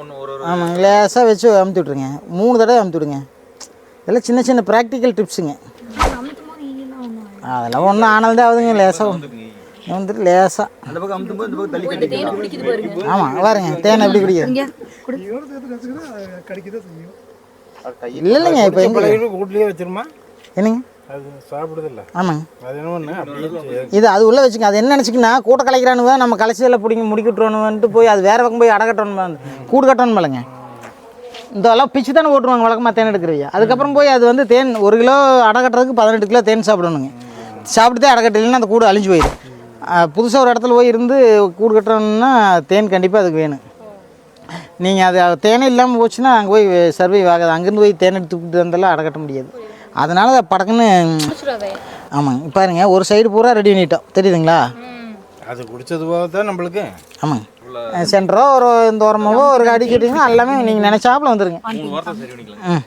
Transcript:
ஒன்று ஒரு ஒரு ஆமாங்க லேசாக வச்சு அமுத்தி விட்ருங்க மூணு தடவை அமுத்தி விடுங்க. இதெல்லாம் சின்ன சின்ன ப்ராக்டிக்கல் டிப்ஸுங்க அதெல்லாம் ஒன்றும் ஆனது ஆகுதுங்க லேசாக வந்துட்டு லேசாக அந்த பக்கம் அமுத்தும் போது இந்த பக்கம் தள்ளி கட்டி தேன் குடிக்குது பாருங்க. ஆமாம் பாருங்க தேனை எப்படி குடிக்குது இங்க குடு. இல்லை இல்லைங்க இப்போ எங்க? வீட்லயே வச்சிருமா? என்னங்க? அது சாப்பிடுது இல்ல ஆமாங்க. அது என்ன இது அது உள்ளே வச்சுங்க அது என்ன நினச்சிக்கினா கூட்ட கலைக்கிறானுவ நம்ம கலைச்சியில் பிடிங்க முடிக்கிட்டுருவானுவன்ட்டு போய் அது வேறு பக்கம் போய் அடை கட்டணும் கூடு கட்டணும் இல்லைங்க இதெல்லாம் பிச்சு தானே ஓட்டுவாங்க வழக்கமாக தேன் எடுக்கிறீங்க அதுக்கப்புறம் போய் அது வந்து தேன் ஒரு கிலோ அடை கட்டுறதுக்கு பதினெட்டு கிலோ தேன் சாப்பிடணுங்க. சாப்பிட்டுதே அடை கட்டலைன்னா அந்த கூடு அழிஞ்சு போயிடும். புதுசாக ஒரு இடத்துல போய் இருந்து கூடு கட்டணும்னா தேன் கண்டிப்பாக அதுக்கு வேணும். நீங்கள் அது தேனே இல்லாமல் போச்சுன்னா அங்கே போய் சர்வை ஆகாது. அங்கேருந்து போய் தேன் எடுத்துக்கிட்டு வந்தாலும் அடை கட்ட முடியாது. அதனால அதை படக்குன்னு ஆமாங்க. பாருங்க ஒரு சைடு பூரா ரெடி பண்ணிட்டோம். தெரியுதுங்களா? அது குடிச்சது போக தான் நம்மளுக்கு. ஆமாங்க. சென்டரோ ஒரு இந்த ஓரமாவோ ஒரு அடி கேட்டிங்கன்னா எல்லாமே நீங்கள் நினைச்சாப்புல வந்துருங்க. மூணு வாரத்தை சரி பண்ணிக்கலாம். ம்.